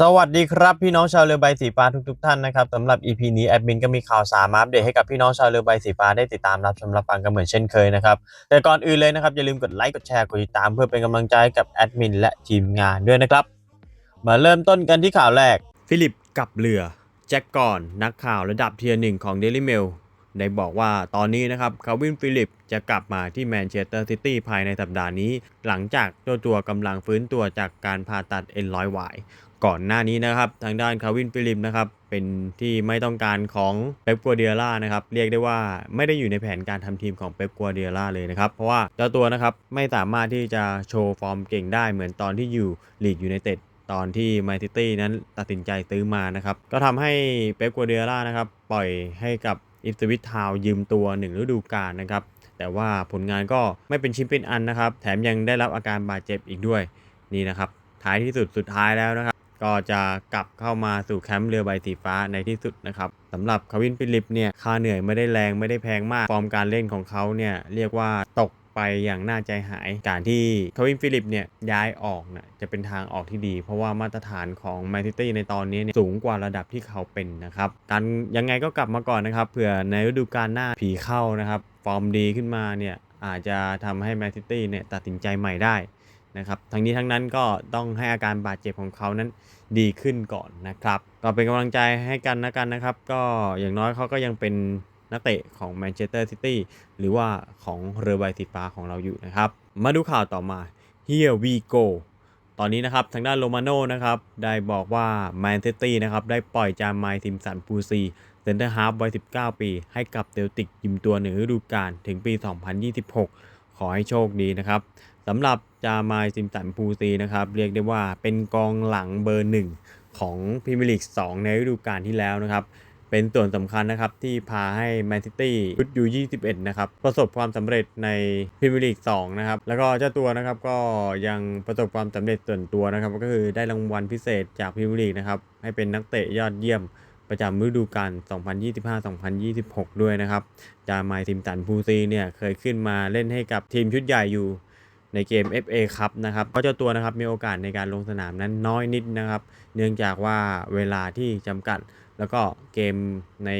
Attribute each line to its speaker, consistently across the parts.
Speaker 1: สวัสดีครับพี่น้องชาวเรือใบสีฟ้าทุกๆท่านนะครับสำหรับ EP นี้แอดมินก็มีข่าวสารมาอัปเดตให้กับพี่น้องชาวเรือใบสีฟ้าได้ติดตามรับชมรับฟังกันเหมือนเช่นเคยนะครับแต่ก่อนอื่นเลยนะครับอย่าลืมกดไลค์กดแชร์กดติดตามเพื่อเป็นกำลังใจกับแอดมินและทีมงานด้วยนะครับมาเริ่มต้นกันที่ข่าวแรก ฟิลิปกับเรือแจ็คก่อนนักข่าวระดับเทียร์หนึ่งของ Daily Mail ได้บอกว่าตอนนี้นะครับคาวินฟิลิปจะกลับมาที่แมนเชสเตอร์ซิตี้ภายในสัปดาห์นี้ หลังจากเจ้าตัวกำลังฟื้นตัวจากการผ่าตัดเอ็นร้อยหวาย ก่อนหน้านี้นะครับ ทางด้านคาวินฟิลิปนะครับเป็นที่ไม่ต้องการของเป๊ปกัวเดียล่านะครับเรียกได้ว่าไม่ได้อยู่ในแผนการทำทีมของเป๊ปกัวเดียล่าเลยนะครับ เพราะว่าเจ้าตัวนะครับไม่สามารถที่จะโชว์ฟอร์มเก่งได้เหมือนตอนที่อยู่ลีกยูไนเต็ดตอนที่แมนซิตี้นั้นตัดสินใจซื้อมานะครับ ก็ทำให้เป๊ปกัวเดียล่านะครับปล่อยให้กับอิฟสวิตทาวยืมตัวหนึ่งฤดูกาลนะครับ แต่ว่าผลงานก็ไม่เป็นชิ้นเป็นอันนะครับ แถมยังได้รับอาการบาดเจ็บอีกด้วยนี่นะครับ ท้ายที่สุดสุดท้ายแล้วนะครับ ก็จะกลับเข้ามาสู่แคมป์เรือใบสีฟ้าในที่สุดนะครับสำหรับคาวินฟิลิปเนี่ยค่าเหนื่อยไม่ได้แรงไม่ได้แพงมากฟอร์มการเล่นของเขาเนี่ยเรียกว่าตกไปอย่างน่าใจหาย การที่คาวินฟิลิปเนี่ยย้ายออกนะจะเป็นทางออกที่ดี เพราะว่ามาตรฐานของแมนซิตี้ในตอนนี้เนี่ยสูงกว่าระดับที่เขาเป็นนะครับการยังไงก็กลับมาก่อนนะครับเผื่อในฤดูกาลหน้าผีเข้านะครับ ฟอร์มดีขึ้นมาเนี่ยอาจจะทำให้แมนซิตี้เนี่ยตัดสินใจใหม่ได้ นะครับทั้งนี้ทั้งนั้นก็ต้องให้อาการบาดเจ็บของเขานั้นดีขึ้นก่อนนะครับ ก็เป็นกำลังใจให้กันนะกันนะครับ ก็อย่างน้อยเขาก็ยังเป็นนักเตะของแมนเชสเตอร์ซิตี้หรือว่าของเรือใบสีฟ้าของเราอยู่นะครับ มาดูข่าวต่อมา Here we go ตอนนี้นะครับทางด้านโรมาโน่นะครับได้บอกว่าแมนซิตี้นะครับได้ปล่อยจามไมทิมสันฟูซีเซนเตอร์ฮาร์ฟวัย 19 ปี ให้กับเดลติกยิมตัวหนึ่งฤดูกาลถึงปี 2026 ขอให้โชคดีนะครับสำหรับจามายซิมสันพูซีนะครับเรียกได้ว่าเป็นกองหลังเบอร์หนึ่งของพรีเมียร์ลีก2ในฤดูกาลที่แล้วนะครับ เป็นส่วนสำคัญนะครับที่พาให้แมนซิตี้ชุดยู21 นะครับ ประสบความสำเร็จในพรีเมียร์ลีก2นะครับ แล้วก็เจ้าตัวนะครับก็ยังประสบความสำเร็จส่วนตัวนะครับ ก็คือได้รางวัลพิเศษจากพรีเมียร์ลีกนะครับ ให้เป็นนักเตะยอดเยี่ยม ประจำฤดูกาล 2025-2026 ด้วยนะครับ จามายซิมสันพูซีเนี่ยเคยขึ้นมาเล่นให้กับทีมชุดใหญ่อยู่ในเกม FA ครับนะครับเพราะเจ้าตัวนะครับมีโอกาสในการลงสนามนั้นน้อยนิดนะครับ เนื่องจากว่าเวลาที่จำกัด แล้วก็เกมใน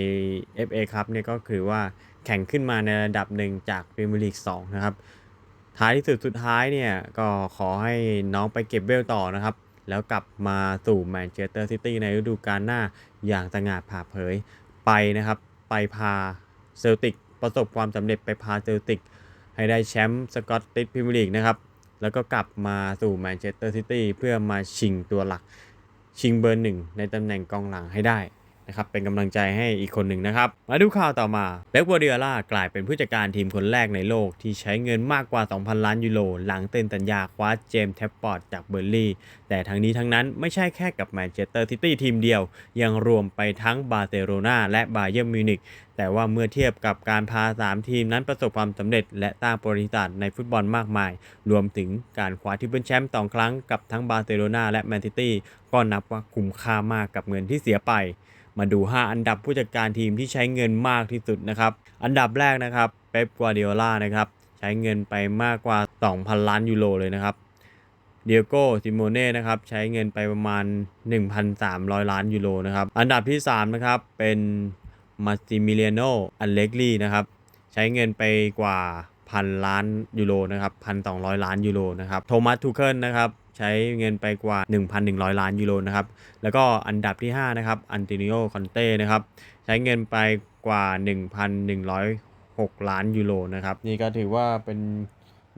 Speaker 1: FA ครับเนี่ยก็คือว่าแข่งขึ้นมาในระดับหนึ่งจากพรีเมียร์ลีก2นะครับท้ายที่สุดสุดท้ายเนี่ยก็ขอให้น้องไปเก็บเวลต่อนะครับ แล้วกลับมาสู่แมนเชสเตอร์ซิตี้ในฤดูกาลหน้าอย่างสง่าผ่าเผยไปนะครับ ไปพาเซลติกประสบความสำเร็จไปพาเซลติกให้ได้แชมป์สกอตติชพรีเมียร์ลีกนะครับ แล้วก็กลับมาสู่แมนเชสเตอร์ซิตี้เพื่อมาชิงตัวหลัก ชิงเบอร์หนึ่งในตำแหน่งกองหลังให้ได้ นะครับเป็นกำลังใจให้อีกคนหนึ่งนะครับ มาดูข่าวต่อมาเป๊ปกัวเดียล่ากลายเป็นผู้จัดการทีมคนแรกในโลก ที่ใช้เงินมากกว่า 2,000 ล้านยูโรหลังเซ็นสัญญาคว้าเจมส์แทปปอร์ตจากเบอร์ลี่ แต่ทั้งนี้ทั้งนั้นไม่ใช่แค่กับแมนเชสเตอร์ซิตี้ทีมเดียว ยังรวมไปทั้งบาร์เซโลนาและบาเยิร์นมิวนิกแต่ว่าเมื่อเทียบกับการพา 3 ทีมนั้นประสบความสำเร็จ และสร้างประวัติศาสตร์ในฟุตบอลมากมาย รวมถึงการคว้าทริปเปิลแชมป์สองครั้งกับทั้งบาร์เซโลนาและแมนซิตี้ก็นับว่าคุ้มค่ามากกับเงินที่เสียไป มาดู 5 อันดับผู้จัดการทีมที่ใช้เงินมากที่สุดนะครับ อันดับแรกนะครับเป๊ปกัวเดียล่านะครับ ใช้เงินไปมากกว่า 2,000 ล้านยูโรเลยนะครับเดียโก้ซิโมเน่นะครับใช้เงินไปประมาณ 1,300 ล้านยูโรนะครับ อันดับที่ 3 นะครับ เป็นมาซิมิเลียโนอันเล็กลี่นะครับ ใช้เงินไปกว่าพันล้านยูโรนะครับพันสองล้านยูโรนะครับ โทมัสทูเคิลนะครับ ใช้เงินไปกว่า 1,100 ล้านยูโรนะครับ แล้วก็อันดับที่ 5 นะครับอันตินิโอคอนเต้นะครับ ใช้เงินไปกว่า 1,106 ล้านยูโรนะครับ นี่ก็ถือว่าเป็น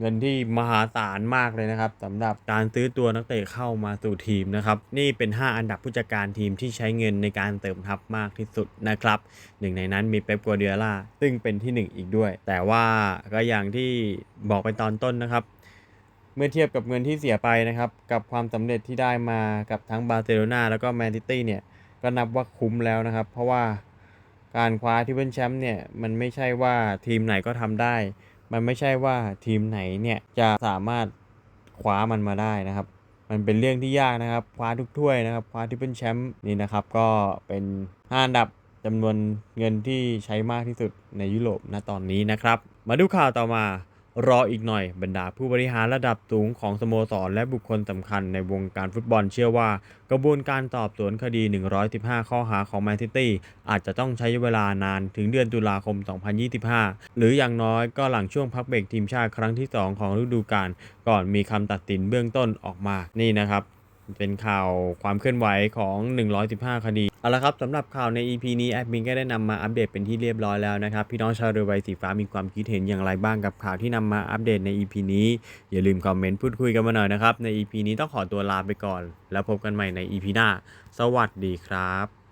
Speaker 1: เงินที่มหาศาลมากเลยนะครับสำหรับการซื้อตัวนักเตะเข้ามาสู่ทีมนะครับนี่เป็น 5 อันดับผู้จัดการทีมที่ใช้เงินในการเติมทัพมากที่สุดนะครับหนึ่งในนั้นมีเป๊ปกัวเดียล่าซึ่งเป็นที่ 1 อีกด้วย แต่ว่าก็อย่างที่บอกไปตอนต้นนะครับ เมื่อเทียบกับเงินที่เสียไปนะครับ กับความสำเร็จที่ได้มากับทั้งบาร์เซโลนาแล้วก็แมนซิตี้เนี่ย ก็นับว่าคุ้มแล้วนะครับ เพราะว่าการคว้าที่เป็นแชมป์เนี่ย มันไม่ใช่ว่าทีมไหนก็ทำได้ มันไม่ใช่ว่าทีมไหนเนี่ยจะสามารถคว้ามันมาได้นะครับ มันเป็นเรื่องที่ยากนะครับ คว้าทุกถ้วยนะครับ คว้าที่เป็นแชมป์นี่นะครับ ก็เป็นห้าอันดับจำนวนเงินที่ใช้มากที่สุดในยุโรปณตอนนี้นะครับ มาดูข่าวต่อมา รออีกหน่อยบรรดาผู้บริหารระดับสูงของสโมสร และบุคคลสำคัญในวงการฟุตบอลเชื่อว่า กระบวนการสอบสวนคดี 115 ข้อหาของแมนซิตี้อาจจะต้องใช้เวลานานถึงเดือนตุลาคม 2025 หรืออย่างน้อยก็หลังช่วงพักเบรกทีมชาติครั้งที่ 2 ของฤดูกาลก่อนมีคำตัดสินเบื้องต้นออกมานี่นะครับ เป็นข่าวความเคลื่อนไหวของ 115 คดี เอาละครับสำหรับข่าวใน EP นี้แอดมินก็ได้นำมาอัปเดตเป็นที่เรียบร้อยแล้วนะครับ พี่น้องชาวเรือใบสีฟ้ามีความคิดเห็นอย่างไรบ้างกับข่าวที่นำมาอัปเดตใน EP นี้ อย่าลืมคอมเมนต์พูดคุยกันมาหน่อยนะครับ ใน EP นี้ต้องขอตัวลาไปก่อน แล้วพบกันใหม่ใน EP หน้า สวัสดีครับ